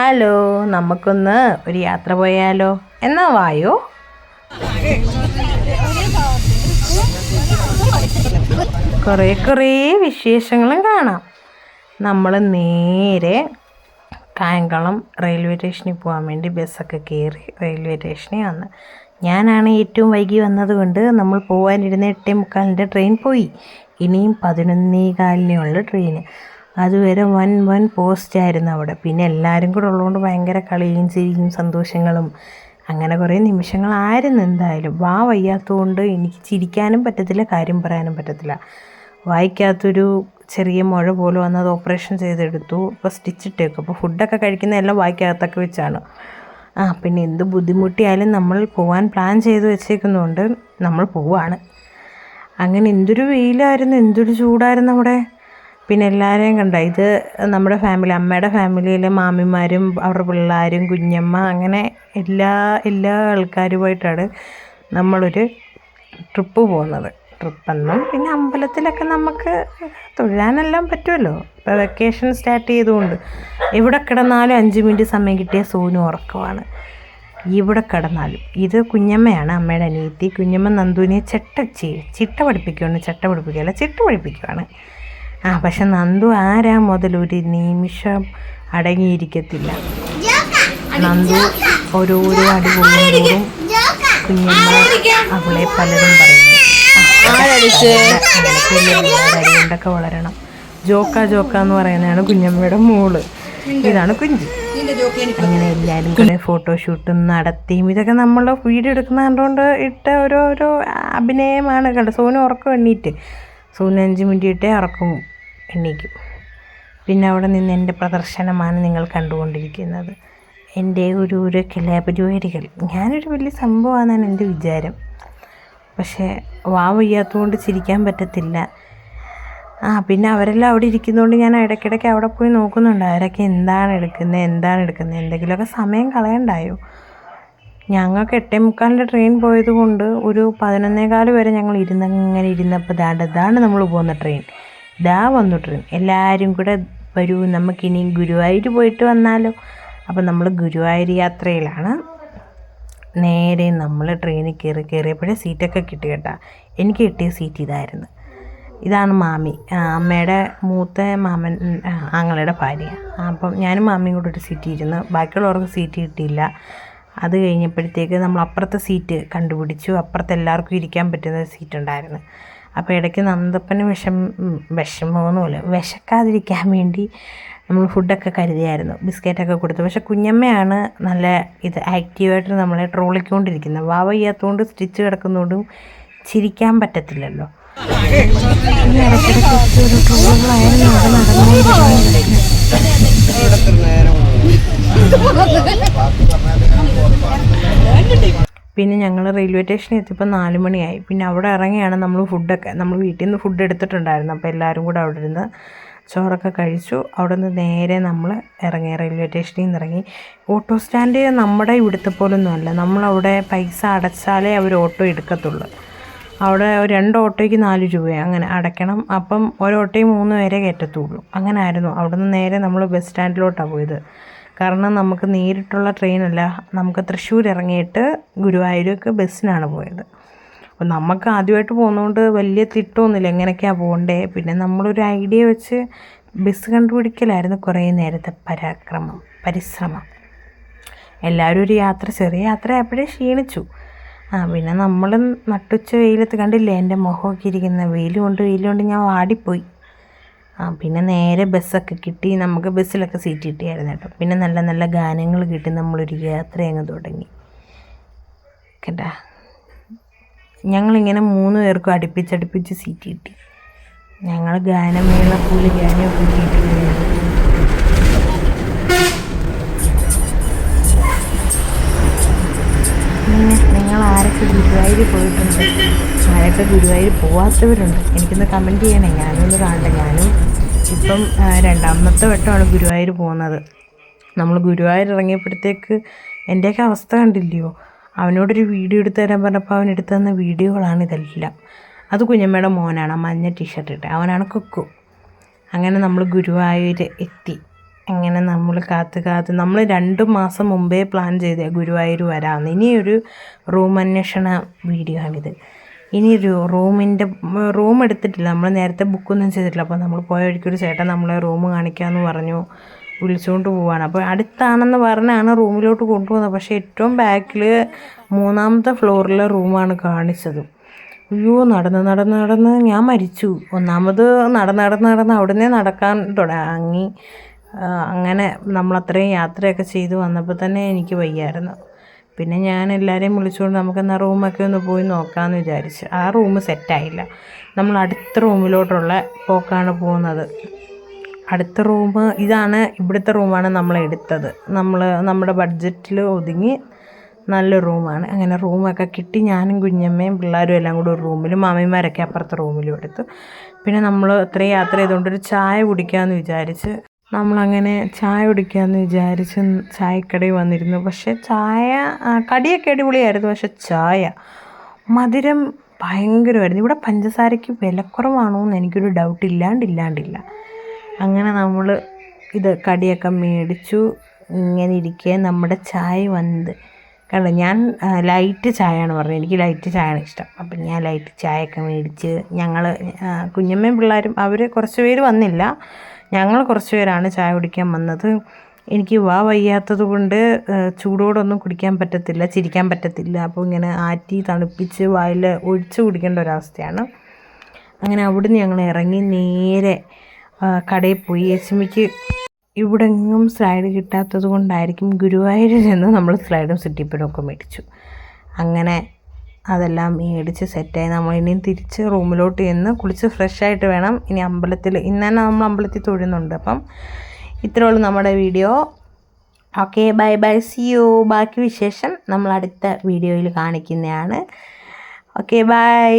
Hello നമുക്കൊന്ന് ഒരു യാത്ര പോയാലോ? എന്നാ വായോ? കുറേ കുറേ വിശേഷങ്ങളും കാണാം. നമ്മൾ നേരെ കായംകുളം റെയിൽവേ സ്റ്റേഷനിൽ പോകാൻ വേണ്ടി ബസ്സൊക്കെ കയറി റെയിൽവേ സ്റ്റേഷനിൽ വന്ന്. ഞാനാണ് ഏറ്റവും വൈകി വന്നത് കൊണ്ട് നമ്മൾ പോകാനിരുന്ന എട്ടേ മുക്കാലിന്റെ ട്രെയിൻ പോയി. ഇനിയും പതിനൊന്നേ കാലിനുള്ള ട്രെയിന്. അതുവരെ വൻ വൻ പോസ്റ്റായിരുന്നു അവിടെ. പിന്നെ എല്ലാവരും കൂടെ ഉള്ളതുകൊണ്ട് ഭയങ്കര കളിയും ചിരിയും സന്തോഷങ്ങളും അങ്ങനെ കുറേ നിമിഷങ്ങളായിരുന്നു എന്തായാലും. വാ വയ്യാത്തതുകൊണ്ട് എനിക്ക് ചിരിക്കാനും പറ്റത്തില്ല കാര്യം പറയാനും പറ്റത്തില്ല. വായിക്കാത്തൊരു ചെറിയ മുഴ പോലെ വന്നത് ഓപ്പറേഷൻ ചെയ്തെടുത്തു. ഇപ്പോൾ സ്റ്റിച്ചിട്ടേക്കും അപ്പോൾ ഫുഡൊക്കെ കഴിക്കുന്നതെല്ലാം വായിക്കകത്തൊക്കെ വെച്ചാണ്. ആ പിന്നെ എന്ത് ബുദ്ധിമുട്ടിയാലും നമ്മൾ പോകാൻ പ്ലാൻ ചെയ്ത് വെച്ചേക്കുന്നതുകൊണ്ട് നമ്മൾ പോവാണ്. അങ്ങനെ എന്തൊരു വെയിലായിരുന്നു എന്തൊരു ചൂടായിരുന്നു അവിടെ. പിന്നെ എല്ലാവരെയും കണ്ട? ഇത് നമ്മുടെ ഫാമിലി അമ്മയുടെ ഫാമിലിയിലെ മാമിമാരും അവരുടെ പിള്ളേരും കുഞ്ഞമ്മ അങ്ങനെ എല്ലാ എല്ലാ ആൾക്കാരുമായിട്ടാണ് നമ്മളൊരു ട്രിപ്പ് പോകുന്നത്. ട്രിപ്പെന്നും പിന്നെ അമ്പലത്തിലൊക്കെ നമുക്ക് തൊഴാനെല്ലാം പറ്റുമല്ലോ. ഇപ്പോൾ വെക്കേഷൻ സ്റ്റാർട്ട് ചെയ്തുകൊണ്ട് എവിടെ കിടന്നാലും അഞ്ച് മിനിറ്റ് സമയം കിട്ടിയ സോനു ഉറക്കമാണ്. ഇവിടെ കിടന്നാലും. ഇത് കുഞ്ഞമ്മയാണ് അമ്മയുടെ അനിയത്തി. കുഞ്ഞമ്മ നന്ദുവിനെ ചെട്ട ചിട്ട പഠിപ്പിക്കുകയാണ് ചട്ട പഠിപ്പിക്കുകയല്ല ചിട്ട പഠിപ്പിക്കുകയാണ് ആ പക്ഷെ നന്ദു ആരാ മുതൽ ഒരു നിമിഷം അടങ്ങിയിരിക്കത്തില്ല. നന്ദു ഓരോരോ അടി കൊള്ളുമ്പോഴും കുഞ്ഞമ്മ അവളെ പലതും പറയുന്നു. വളരണം. ജോക്ക ജോക്ക എന്ന് പറയുന്നതാണ് കുഞ്ഞമ്മയുടെ മോൾ. ഇതാണ് കുഞ്ചി അങ്ങനെ എല്ലാവരും കൂടെ ഫോട്ടോഷൂട്ടും നടത്തിയും ഇതൊക്കെ നമ്മൾ വീഡിയോ എടുക്കുന്ന കണ്ടുകൊണ്ട് ഇട്ട ഓരോരോ അഭിനയമാണ് കണ്ടത് സോനു ഉറക്കം എണ്ണീറ്റ്. സോനു അഞ്ച് ഇറക്കും ഉറക്കം പിന്നെ അവിടെ നിന്ന് എന്റെ പ്രദർശനമാണ് നിങ്ങൾ കണ്ടുകൊണ്ടിരിക്കുന്നത്. എന്റെ ഒരു ഒരു കലാപരിപാടികൾ. ഞാനൊരു വലിയ സംഭവമാണെന്നാണ് എന്റെ വിചാരം. പക്ഷേ വാ വയ്യാത്തതുകൊണ്ട് ചിരിക്കാൻ പറ്റത്തില്ല. ആ പിന്നെ അവരെല്ലാം അവിടെ ഇരിക്കുന്നതുകൊണ്ട് ഞാൻ ഇടയ്ക്കിടയ്ക്ക് അവിടെ പോയി നോക്കുന്നുണ്ട്. അവരൊക്കെ എന്താണ് എടുക്കുന്നത് എന്താണ് എടുക്കുന്നത് എന്തെങ്കിലുമൊക്കെ സമയം കളയണ്ടായോ? ഞങ്ങൾക്ക് എട്ടേ മുക്കാലിന്റെ ട്രെയിൻ പോയത് കൊണ്ട് ഒരു പതിനൊന്നേകാൽ വരെ ഞങ്ങൾ ഇരുന്നങ്ങനെ ഇരുന്നപ്പോൾ ദാണ്ട് ഇതാണ് നമ്മൾ പോകുന്ന ട്രെയിൻ ദാ വന്നു ട്രെയിൻ എല്ലാവരും കൂടെ വരൂ നമുക്കിനി ഗുരുവായൂർ പോയിട്ട് വന്നാലോ. അപ്പം നമ്മൾ ഗുരുവായൂർ യാത്രയിലാണ്. നേരെ നമ്മൾ ട്രെയിനിൽ കയറി കയറിയപ്പോഴേ സീറ്റൊക്കെ കിട്ടി കേട്ടാ. എനിക്ക് കിട്ടിയ സീറ്റ് ഇതായിരുന്നു. ഇതാണ് മാമി. അമ്മയുടെ മൂത്ത മാമൻ ആങ്ങളുടെ ഭാര്യ. അപ്പം ഞാനും മാമിയും കൂടെ ഒരു സീറ്റ് ഇരുന്ന്. ബാക്കിയുള്ളവർക്ക് സീറ്റ് കിട്ടിയില്ല. അത് കഴിഞ്ഞപ്പോഴത്തേക്ക് നമ്മൾ അപ്പുറത്തെ സീറ്റ് കണ്ടുപിടിച്ചു അപ്പുറത്ത് എല്ലാവർക്കും ഇരിക്കാൻ പറ്റുന്ന സീറ്റ് ഉണ്ടായിരുന്നു അപ്പോൾ ഇടയ്ക്ക് നന്ദപ്പന് വിഷം വിഷമമൊന്നുമില്ല വിശക്കാതിരിക്കാൻ വേണ്ടി നമ്മൾ ഫുഡൊക്കെ കരുതിയായിരുന്നു ബിസ്ക്കറ്റൊക്കെ കൊടുത്തു പക്ഷെ കുഞ്ഞമ്മയാണ് നല്ല ഇത് ആക്റ്റീവായിട്ട് നമ്മളെ ട്രോളിക്കൊണ്ടിരിക്കുന്നത് വാവ ചെയ്യാത്തതുകൊണ്ട് സ്റ്റിച്ച് കിടക്കുന്നതുകൊണ്ടും ചിരിക്കാൻ പറ്റത്തില്ലല്ലോ പിന്നെ ഞങ്ങൾ റെയിൽവേ സ്റ്റേഷനിൽ എത്തിയപ്പോൾ നാല് മണിയായി. പിന്നെ അവിടെ ഇറങ്ങിയാണ് നമ്മൾ ഫുഡൊക്കെ. നമ്മൾ വീട്ടിൽ നിന്ന് ഫുഡ് എടുത്തിട്ടുണ്ടായിരുന്നു. അപ്പോൾ എല്ലാവരും കൂടെ അവിടെ ഇരുന്ന് ചോറൊക്കെ കഴിച്ചു. അവിടെ നിന്ന് നേരെ നമ്മൾ ഇറങ്ങി റെയിൽവേ സ്റ്റേഷനിൽ നിന്ന് ഇറങ്ങി. ഓട്ടോ സ്റ്റാൻഡ് നമ്മുടെ ഇവിടുത്തെ പോലൊന്നും അല്ല. നമ്മളവിടെ പൈസ അടച്ചാലേ അവർ ഓട്ടോ എടുക്കത്തുള്ളൂ. അവിടെ രണ്ട് ഓട്ടോയ്ക്ക് നാല് രൂപയാണ് അങ്ങനെ അടയ്ക്കണം. അപ്പം ഒരു ഓട്ടോയിൽ മൂന്ന് പേരെ കയറ്റത്തുള്ളൂ. അങ്ങനെ ആയിരുന്നു. അവിടെ നിന്ന് നേരെ നമ്മൾ ബസ് സ്റ്റാൻഡിലോട്ടാണ് പോയത്. കാരണം നമുക്ക് നേരിട്ടുള്ള ട്രെയിനല്ല. നമുക്ക് തൃശ്ശൂർ ഇറങ്ങിയിട്ട് ഗുരുവായൂർക്ക് ബസ്സിനാണ് പോയത്. അപ്പോൾ നമുക്ക് ആദ്യമായിട്ട് പോകുന്നതുകൊണ്ട് വലിയ തിട്ടമൊന്നുമില്ല എങ്ങനെയൊക്കെയാണ് പോകണ്ടേ? പിന്നെ നമ്മളൊരു ഐഡിയ വെച്ച് ബസ് കണ്ടുപിടിക്കലായിരുന്നു കുറേ നേരത്തെ. പരാക്രമം പരിശ്രമം. എല്ലാവരും ഒരു യാത്ര ചെറിയ യാത്ര ആയപ്പോഴേ ക്ഷീണിച്ചു. ആ പിന്നെ നമ്മൾ നട്ടുച്ച വെയിലത്ത് കണ്ടില്ലേ? എന്റെ മുഖമൊക്കെ ഇരിക്കുന്ന വെയിൽ കൊണ്ട് വെയിൽ കൊണ്ട് ഞാൻ വാടിപ്പോയി. ആ പിന്നെ നേരെ ബസ്സൊക്കെ കിട്ടി. നമുക്ക് ബസ്സിലൊക്കെ സീറ്റ് കിട്ടിയായിരുന്നു കേട്ടോ. പിന്നെ നല്ല നല്ല ഗാനങ്ങൾ കിട്ടി. നമ്മളൊരു യാത്ര അങ്ങ് തുടങ്ങി. കേട്ടാ? ഞങ്ങളിങ്ങനെ മൂന്ന് പേർക്കും അടുപ്പിച്ചടുപ്പിച്ച് സീറ്റ് കിട്ടി. ഞങ്ങൾ ഗാനമേള പോലെ ഗാനമൊക്കെ കേട്ടിട്ടുണ്ട് നിങ്ങൾ ആരൊക്കെ ഗുരുവായൂർ പോയിട്ടുണ്ട്? ആരൊക്കെ ഗുരുവായൂർ പോവാത്തവരുണ്ട്? എനിക്കൊന്ന് കമന്റ് ചെയ്യണേ. ഞാനൊന്ന് കാണട്ടെ. ഞാനും ഇപ്പം രണ്ടാമത്തെ വട്ടമാണ് ഗുരുവായൂർ പോകുന്നത്. നമ്മൾ ഗുരുവായൂർ ഇറങ്ങിയപ്പോഴത്തേക്ക് എന്റെയൊക്കെ അവസ്ഥ കണ്ടില്ലയോ? അവനോടൊരു വീഡിയോ എടുത്തു തരാൻ പറഞ്ഞപ്പോൾ അവൻ എടുത്തു തന്ന വീഡിയോകളാണ് ഇതെല്ലാം. അത് കുഞ്ഞമ്മയുടെ മോനാണ് ആ മഞ്ഞ ടീഷർട്ട് ഇട്ട് അവനാണ് കുക്കു. അങ്ങനെ നമ്മൾ ഗുരുവായൂർ എത്തി. അങ്ങനെ നമ്മൾ കാത്ത് കാത്ത് നമ്മൾ രണ്ട് മാസം മുമ്പേ പ്ലാൻ ചെയ്ത ഗുരുവായൂർ വരാമെന്ന്. ഇനിയൊരു റൂം അന്വേഷണ വീഡിയോ ആണിത് ഇനി റൂമിന്റെ റൂം എടുത്തിട്ടില്ല. നമ്മൾ നേരത്തെ ബുക്കൊന്നും ചെയ്തിട്ടില്ല. അപ്പോൾ നമ്മൾ പോയ വഴിക്കൊരു ചേട്ടൻ നമ്മളെ റൂം കാണിക്കാമെന്ന് പറഞ്ഞു വിളിച്ചുകൊണ്ട് പോവാണ്. അപ്പോൾ അടുത്താണെന്ന് പറഞ്ഞാണ് റൂമിലോട്ട് കൊണ്ടുപോകുന്നത്. പക്ഷേ ഏറ്റവും ബാക്കിൽ മൂന്നാമത്തെ ഫ്ലോറിലെ റൂമാണ് കാണിച്ചത്. അയ്യോ നടന്ന് നടന്ന് നടന്ന് ഞാൻ മരിച്ചു. ഒന്നാമത് നടന്ന് നടന്ന് നടന്ന് അവിടുന്ന് നടക്കാൻ തുടങ്ങി. അങ്ങനെ നമ്മളത്രയും യാത്രയൊക്കെ ചെയ്ത് വന്നപ്പോൾ തന്നെ എനിക്ക് വയ്യായിരുന്നു. പിന്നെ ഞാൻ എല്ലാവരെയും വിളിച്ചുകൊണ്ട് നമുക്കെന്നാ റൂമൊക്കെ ഒന്ന് പോയി നോക്കാമെന്ന് വിചാരിച്ചു. ആ റൂം സെറ്റായില്ല. നമ്മൾ അടുത്ത റൂമിലോട്ടുള്ള പോക്കാണ് പോകുന്നത്. അടുത്ത റൂം ഇതാണ് ഇവിടുത്തെ റൂമാണ് നമ്മൾ എടുത്തത്. നമ്മൾ നമ്മുടെ ബഡ്ജറ്റിൽ ഒതുങ്ങി നല്ല റൂമാണ്. അങ്ങനെ റൂമൊക്കെ കിട്ടി. ഞാനും കുഞ്ഞമ്മയും പിള്ളേരും എല്ലാം കൂടി ഒരു റൂമിലും മാമിമാരൊക്കെ അപ്പുറത്തെ റൂമിലും എടുത്തു. പിന്നെ നമ്മൾ ഇത്രയും യാത്ര ചെയ്തുകൊണ്ട് ഒരു ചായ കുടിക്കാമെന്ന് വിചാരിച്ച് നമ്മളങ്ങനെ ചായ കുടിക്കാമെന്ന് വിചാരിച്ച് ചായക്കടയിൽ വന്നിരുന്നു. പക്ഷേ ചായ കടിയൊക്കെ അടിപൊളിയായിരുന്നു. പക്ഷെ ചായ മധുരം ഭയങ്കരമായിരുന്നു. ഇവിടെ പഞ്ചസാരയ്ക്ക് വിലക്കുറവാണോ എന്ന് എനിക്കൊരു ഡൗട്ട് ഇല്ലാണ്ടില്ലാണ്ടില്ല അങ്ങനെ നമ്മൾ ഇത് കടിയൊക്കെ മേടിച്ചു. ഇങ്ങനെ ഇരിക്കെ നമ്മുടെ ചായ വന്നത്. കണ്ടോ ഞാൻ ലൈറ്റ് ചായയാണ് പറഞ്ഞത്. എനിക്ക് ലൈറ്റ് ചായയാണ് ഇഷ്ടം. അപ്പം ഞാൻ ലൈറ്റ് ചായയൊക്കെ മേടിച്ച് ഞങ്ങൾ കുഞ്ഞമ്മയും പിള്ളേരും അവർ കുറച്ച് പേര് വന്നില്ല. ഞങ്ങൾ കുറച്ച് പേരാണ് ചായ കുടിക്കാൻ വന്നത്. എനിക്ക് വാ വയ്യാത്തത് കൊണ്ട് ചൂടോടൊന്നും കുടിക്കാൻ പറ്റത്തില്ല ചിരിക്കാൻ പറ്റത്തില്ല. അപ്പോൾ ഇങ്ങനെ ആറ്റി തണുപ്പിച്ച് വായിൽ ഒഴിച്ച് കുടിക്കേണ്ട ഒരവസ്ഥയാണ്. അങ്ങനെ അവിടുന്ന് ഞങ്ങൾ ഇറങ്ങി നേരെ കടയിൽ പോയി. യശ്മിക്ക് ഇവിടെ എങ്ങും സ്ലൈഡ് കിട്ടാത്തത് കൊണ്ടായിരിക്കും ഗുരുവായൂരിൽ നിന്ന് നമ്മൾ സ്ലൈഡും സിറ്റിപ്പനും ഒക്കെ മേടിച്ചു. അങ്ങനെ അതെല്ലാം മേടിച്ച് സെറ്റായി നമ്മൾ ഇനിയും തിരിച്ച് റൂമിലോട്ട് ചെന്ന് കുളിച്ച് ഫ്രഷായിട്ട് വേണം. ഇനി അമ്പലത്തിൽ ഇന്ന് തന്നെ നമ്മൾ അമ്പലത്തിൽ തൊഴുന്നുണ്ട്. അപ്പം ഇത്രേ ഉള്ളൂ നമ്മുടെ video. Okay bye bye see you ബാക്കി വിശേഷം നമ്മൾ അടുത്ത വീഡിയോയിൽ കാണിക്കുന്നതാണ്. Okay bye